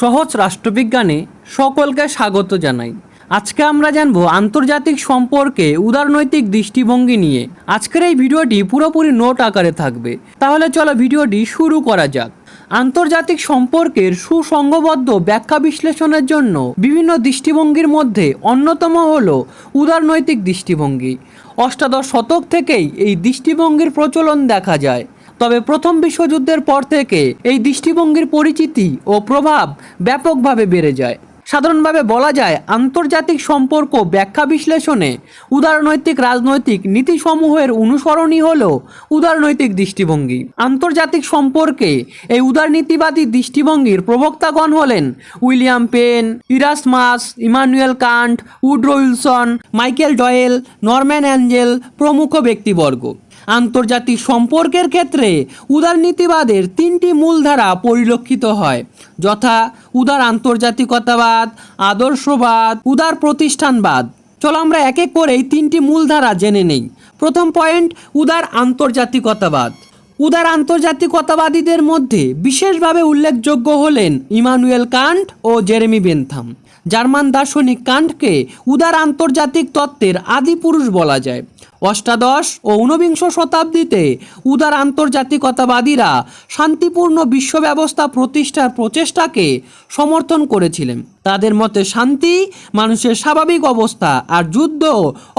সহজ রাষ্ট্রবিজ্ঞানে সকলকে স্বাগত জানাই। আজকে আমরা জানব আন্তর্জাতিক সম্পর্কে উদারনৈতিক দৃষ্টিভঙ্গি নিয়ে। আজকের এই ভিডিওটি পুরোপুরি নোট আকারে থাকবে। তাহলে চলো ভিডিওটি শুরু করা যাক। আন্তর্জাতিক সম্পর্কের সুসংঘবদ্ধ ব্যাখ্যা বিশ্লেষণের জন্য বিভিন্ন দৃষ্টিভঙ্গির মধ্যে অন্যতম হল উদারনৈতিক দৃষ্টিভঙ্গি। অষ্টাদশ শতক থেকেই এই দৃষ্টিভঙ্গির প্রচলন দেখা যায়। তবে প্রথম বিশ্বযুদ্ধের পর থেকে এই দৃষ্টিভঙ্গির পরিচিতি ও প্রভাব ব্যাপকভাবে বেড়ে যায়। সাধারণভাবে বলা যায়, আন্তর্জাতিক সম্পর্ক ব্যাখ্যা বিশ্লেষণে উদারনৈতিক রাজনৈতিক নীতিসমূহের অনুসরণই হল উদারনৈতিক দৃষ্টিভঙ্গি। আন্তর্জাতিক সম্পর্কে এই উদারনীতিবাদী দৃষ্টিভঙ্গির প্রবক্তাগণ হলেন William Penn Erasmus Immanuel Kant, Woodrow Wilson, Michael Doyle, Norman Angell প্রমুখ ব্যক্তিবর্গ। আন্তর্জাতিক সম্পর্কের ক্ষেত্রে উদারনীতিবাদের তিনটি মূলধারা পরিলক্ষিত হয়। যথা উদার আন্তর্জাতিকতাবাদ, আদর্শবাদ, উদার প্রতিষ্ঠানবাদ। চলো আমরা এক এক করে এই তিনটি মূলধারা জেনে নেই। প্রথম পয়েন্ট, উদার আন্তর্জাতিকতাবাদ। উদার আন্তর্জাতিকতাবাদীদের মধ্যে বিশেষভাবে উল্লেখযোগ্য হলেন ইমানুয়েল কান্ট ও জেরেমি বেনথাম। জার্মান দার্শনিক কান্টকে উদার আন্তর্জাতিক তত্ত্বের আদিপুরুষ বলা যায়। অষ্টাদশ ও ঊনবিংশ শতাব্দীতে উদার আন্তর্জাতিকতাবাদীরা শান্তিপূর্ণ বিশ্ব ব্যবস্থা প্রতিষ্ঠার প্রচেষ্টাকে সমর্থন করেছিলেন। তাদের মতে শান্তি মানুষের স্বাভাবিক অবস্থা আর যুদ্ধ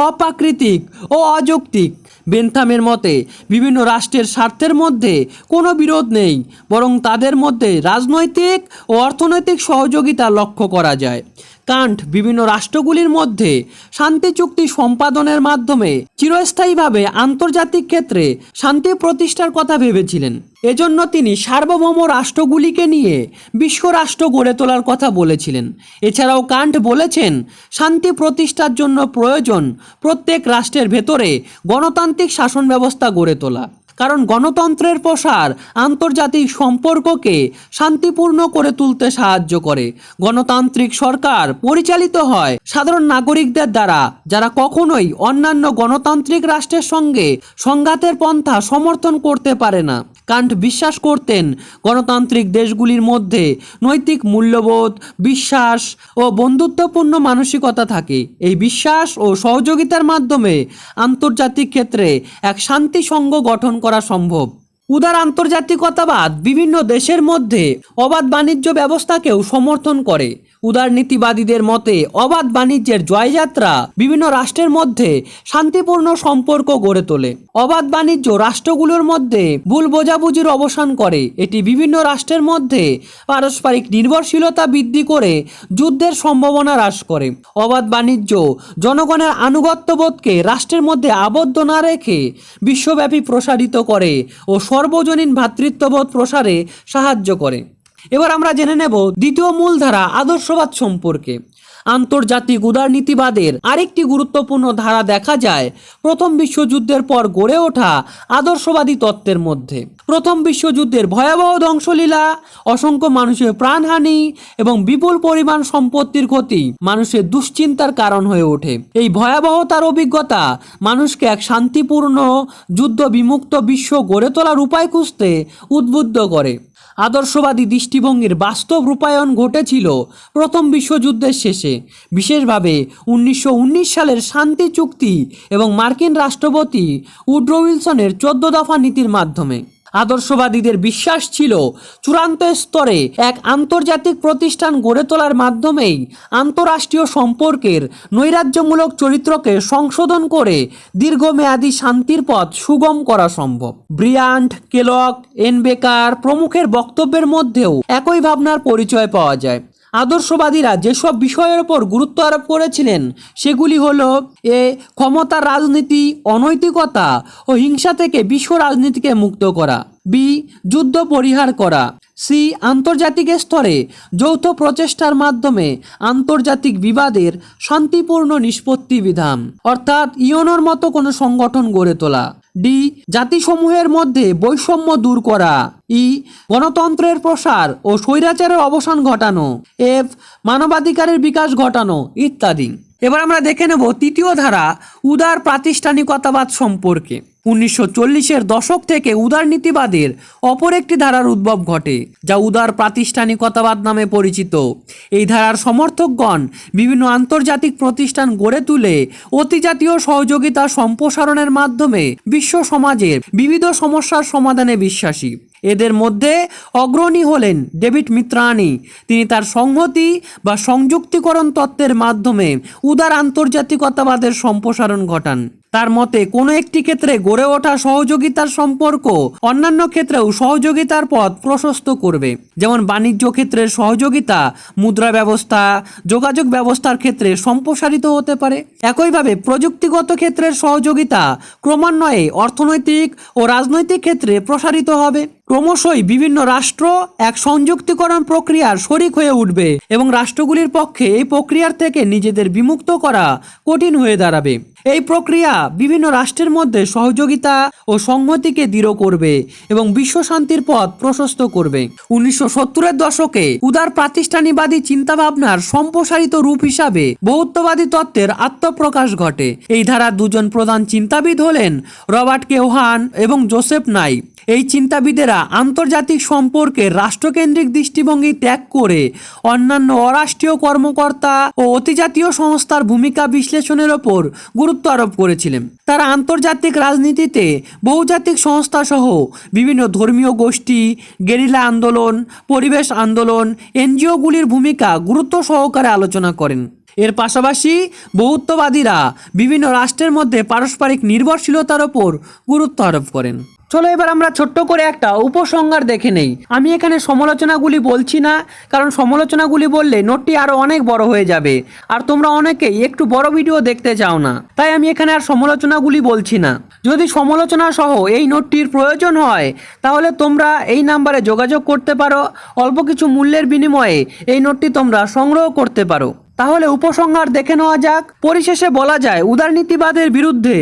অপ্রাকৃতিক ও অযৌক্তিক। বেনথামের মতে বিভিন্ন রাষ্ট্রের স্বার্থের মধ্যে কোনো বিরোধ নেই, বরং তাদের মধ্যে রাজনৈতিক ও অর্থনৈতিক সহযোগিতা লক্ষ্য করা যায়। কান্ট বিভিন্ন রাষ্ট্রগুলির মধ্যে শান্তি চুক্তি সম্পাদনের মাধ্যমে চিরস্থায়ীভাবে আন্তর্জাতিক ক্ষেত্রে শান্তি প্রতিষ্ঠার কথা ভেবেছিলেন। এজন্য তিনি সার্বভৌম রাষ্ট্রগুলিকে নিয়ে বিশ্ব রাষ্ট্র গড়ে তোলার কথা বলেছিলেন। এছাড়াও কান্ট বলেছেন, শান্তি প্রতিষ্ঠার জন্য প্রয়োজন প্রত্যেক রাষ্ট্রের ভেতরে গণতান্ত্রিক শাসন ব্যবস্থা গড়ে তোলা। কারণ গণতন্ত্রের প্রসার আন্তর্জাতিক সম্পর্ককে শান্তিপূর্ণ করে তুলতে সাহায্য করে। গণতান্ত্রিক সরকার পরিচালিত হয় সাধারণ নাগরিকদের দ্বারা, যারা কখনোই অন্যান্য গণতান্ত্রিক রাষ্ট্রের সঙ্গে সংঘাতের পন্থা সমর্থন করতে পারে না। কান্ট বিশ্বাস করতেন গণতান্ত্রিক দেশগুলির মধ্যে। নৈতিক মূল্যবোধ, বিশ্বাস ও বন্ধুত্বপূর্ণ মানসিকতা থাকে। এই বিশ্বাস ও সহযোগিতার মাধ্যমে আন্তর্জাতিক ক্ষেত্রে এক শান্তি সংঘ গঠন করা সম্ভব। উদার আন্তর্জাতিকতাবাদ বিভিন্ন দেশের মধ্যে অবাধ বাণিজ্য ব্যবস্থাকেও সমর্থন করে। উদারনীতিবাদীদের মতে অবাধ বাণিজ্যের জয়যাত্রা বিভিন্ন রাষ্ট্রের মধ্যে শান্তিপূর্ণ সম্পর্ক গড়ে তোলে। অবাধ বাণিজ্য রাষ্ট্রগুলোর মধ্যে ভুল বোঝাবুঝির অবসান করে। এটি বিভিন্ন রাষ্ট্রের মধ্যে পারস্পরিক নির্ভরশীলতা বৃদ্ধি করে যুদ্ধের সম্ভাবনা হ্রাস করে। অবাধ বাণিজ্য জনগণের আনুগত্যবোধকে রাষ্ট্রের মধ্যে আবদ্ধ না রেখে বিশ্বব্যাপী প্রসারিত করে ও সর্বজনীন ভ্রাতৃত্ববোধ প্রসারে সাহায্য করে। এবার আমরা জেনে নেব দ্বিতীয় মূলধারা আদর্শবাদ সম্পর্কে। আন্তর্জাতিক উদারনীতিবাদের আরেকটি গুরুত্বপূর্ণ ধারা দেখা যায় প্রথম বিশ্বযুদ্ধের পর গড়ে ওঠা আদর্শবাদী তত্ত্বের মধ্যে। প্রথম বিশ্বযুদ্ধের ভয়াবহ ধ্বংসলীলা, অসংখ্য মানুষের প্রাণহানি এবং বিপুল পরিমাণ সম্পত্তির ক্ষতি মানুষের দুশ্চিন্তার কারণ হয়ে ওঠে। এই ভয়াবহতার অভিজ্ঞতা মানুষকে এক শান্তিপূর্ণ যুদ্ধ বিমুক্ত বিশ্ব গড়ে তোলার উপায় খুঁজতে উদ্বুদ্ধ করে। আদর্শবাদী দৃষ্টিভঙ্গির বাস্তব রূপায়ণ ঘটেছিল প্রথম বিশ্বযুদ্ধের শেষে। বিশেষভাবে উনিশশো উনিশ সালের শান্তি চুক্তি এবং মার্কিন রাষ্ট্রপতি উড্রো উইলসনের চোদ্দ দফা নীতির মাধ্যমে। আদর্শবাদীদের বিশ্বাস ছিল চূড়ান্ত স্তরে এক আন্তর্জাতিক প্রতিষ্ঠান গড়ে তোলার মাধ্যমেই আন্তঃরাষ্ট্রীয় সম্পর্কের নৈরাজ্যমূলক চরিত্রকে সংশোধন করে দীর্ঘমেয়াদী শান্তির পথ সুগম করা সম্ভব। ব্রিয়ান্ট কেলক এনবেকার প্রমুখের বক্তব্যের মধ্যেও একই ভাবনার পরিচয় পাওয়া যায়। আদর্শবাদীরা যেসব বিষয়ের ওপর গুরুত্ব আরোপ করেছিলেন, সেগুলি হল এ, ক্ষমতার রাজনীতি, অনৈতিকতা ও হিংসা থেকে বিশ্ব রাজনীতিকে মুক্ত করা। বি, যুদ্ধ পরিহার করা। সি, আন্তর্জাতিক স্তরে যৌথ প্রচেষ্টার মাধ্যমে আন্তর্জাতিক বিবাদের শান্তিপূর্ণ নিষ্পত্তি বিধান, অর্থাৎ ইয়নোর মতো কোনো সংগঠন গড়ে তোলা। ডি, জাতিসমূহের মধ্যে বৈষম্য দূর করা। ই, গণতন্ত্রের প্রসার ও স্বৈরাচারের অবসান ঘটানো। এফ, মানবাধিকারের বিকাশ ঘটানো, ইত্যাদি। এবার আমরা দেখে নেব তৃতীয় ধারা, উদার প্রাতিষ্ঠানিকতাবাদ সম্পর্কে। উনিশশো চল্লিশের দশক থেকে উদার নীতিবাদের অপর একটি ধারার উদ্ভব ঘটে, যা উদার প্রাতিষ্ঠানিকতাবাদ নামে পরিচিত। এই ধারার সমর্থকগণ বিভিন্ন আন্তর্জাতিক প্রতিষ্ঠান গড়ে তুলে অতিজাতীয় সহযোগিতা সম্প্রসারণের মাধ্যমে বিশ্ব সমাজের বিবিধ সমস্যার সমাধানে বিশ্বাসী। এদের মধ্যে অগ্রণী হলেন ডেভিড মিত্রানি। তিনি তার সংহতি বা সংযুক্তিকরণ তত্ত্বের মাধ্যমে উদার আন্তর্জাতিকতাবাদের সম্প্রসারণ ঘটান। তার মতে, কোনো একটি ক্ষেত্রে গড়ে ওঠা সহযোগিতার সম্পর্ক অন্যান্য ক্ষেত্রেও সহযোগিতার পথ প্রশস্ত করবে। যেমন বাণিজ্য ক্ষেত্রের সহযোগিতা, মুদ্রা ব্যবস্থা, যোগাযোগ ব্যবস্থার ক্ষেত্রে সম্প্রসারিত হতে পারে। একইভাবে প্রযুক্তিগত ক্ষেত্রের সহযোগিতা ক্রমান্বয়ে অর্থনৈতিক ও রাজনৈতিক ক্ষেত্রে প্রসারিত হবে। ক্রমশই বিভিন্ন রাষ্ট্র এক সংযুক্তিকরণ প্রক্রিয়ার শরিক হয়ে উঠবে এবং রাষ্ট্রগুলির পক্ষে এই প্রক্রিয়ার থেকে নিজেদের বিমুক্ত করা কঠিন হয়ে দাঁড়াবে। এই প্রক্রিয়া বিভিন্ন রাষ্ট্রের মধ্যে সহযোগিতা ও সংহতিকে দৃঢ় করবে এবং বিশ্ব শান্তির পথ প্রশস্ত করবে। উনিশশো সত্তরের দশকে উদার প্রাতিষ্ঠানিকবাদী চিন্তাভাবনার সম্প্রসারিত রূপ হিসাবে বহুত্ববাদী তত্ত্বের আত্মপ্রকাশ ঘটে। এই ধারার দুজন প্রধান চিন্তাবিদ হলেন রবার্ট কেওহান এবং জোসেফ নাই এই চিন্তাবিদেরা আন্তর্জাতিক সম্পর্কে রাষ্ট্রকেন্দ্রিক দৃষ্টিভঙ্গি ত্যাগ করে অন্যান্য অরাষ্ট্রীয় কর্মকর্তা ও অতিজাতীয় সংস্থার ভূমিকা বিশ্লেষণের ওপর গুরুত্ব আরোপ করেছিলেন। তারা আন্তর্জাতিক রাজনীতিতে বহুজাতিক সংস্থা সহ বিভিন্ন ধর্মীয় গোষ্ঠী, গেরিলা আন্দোলন, পরিবেশ আন্দোলন, এনজিওগুলির ভূমিকা গুরুত্ব সহকারে আলোচনা করেন। এর পাশাপাশি বহুত্ববাদীরা বিভিন্ন রাষ্ট্রের মধ্যে পারস্পরিক নির্ভরশীলতার ওপর গুরুত্ব আরোপ করেন। চলো এবার আমরা ছোট্ট করে একটা উপসংহার দেখে নেই। আমি এখানে সমালোচনাগুলি বলছি না, কারণ সমালোচনাগুলি বললে নোটটি আরও অনেক বড় হয়ে যাবে। আর তোমরা অনেকেই একটু বড় ভিডিও দেখতে চাও না, তাই আমি এখানে আর সমালোচনাগুলি বলছি না। যদি সমালোচনা সহ এই নোটটির প্রয়োজন হয়, তাহলে তোমরা এই নাম্বারে যোগাযোগ করতে পারো। অল্প কিছু মূল্যের বিনিময়ে এই নোটটি তোমরা সংগ্রহ করতে পারো। তাহলে উপসংহার দেখে নেওয়া যাক। পরিশেষে বলা যায়, উদারনীতিবাদের বিরুদ্ধে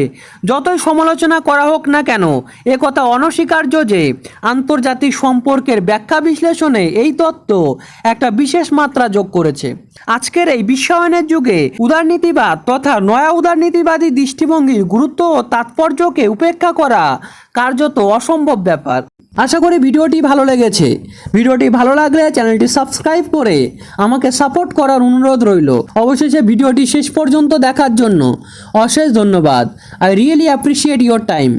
যতই সমালোচনা করা হোক না কেন, এ কথা অনস্বীকার্য যে আন্তর্জাতিক সম্পর্কের ব্যাখ্যা বিশ্লেষণে এই তত্ত্ব একটা বিশেষ মাত্রা যোগ করেছে। আজকের এই বিশ্বায়নের যুগে উদারনীতিবাদ তথা নয়া উদারনীতিবাদী দৃষ্টিভঙ্গির গুরুত্ব ও তাৎপর্যকে উপেক্ষা করা কার্যত অসম্ভব ব্যাপার। আশা করি ভিডিওটি ভালো লেগেছে। ভিডিওটি ভালো লাগলে চ্যানেলটি সাবস্ক্রাইব করে আমাকে সাপোর্ট করার অনুরোধ রইল। অবশেষে ভিডিওটি শেষ পর্যন্ত দেখার জন্য অশেষ ধন্যবাদ। I really appreciate your time.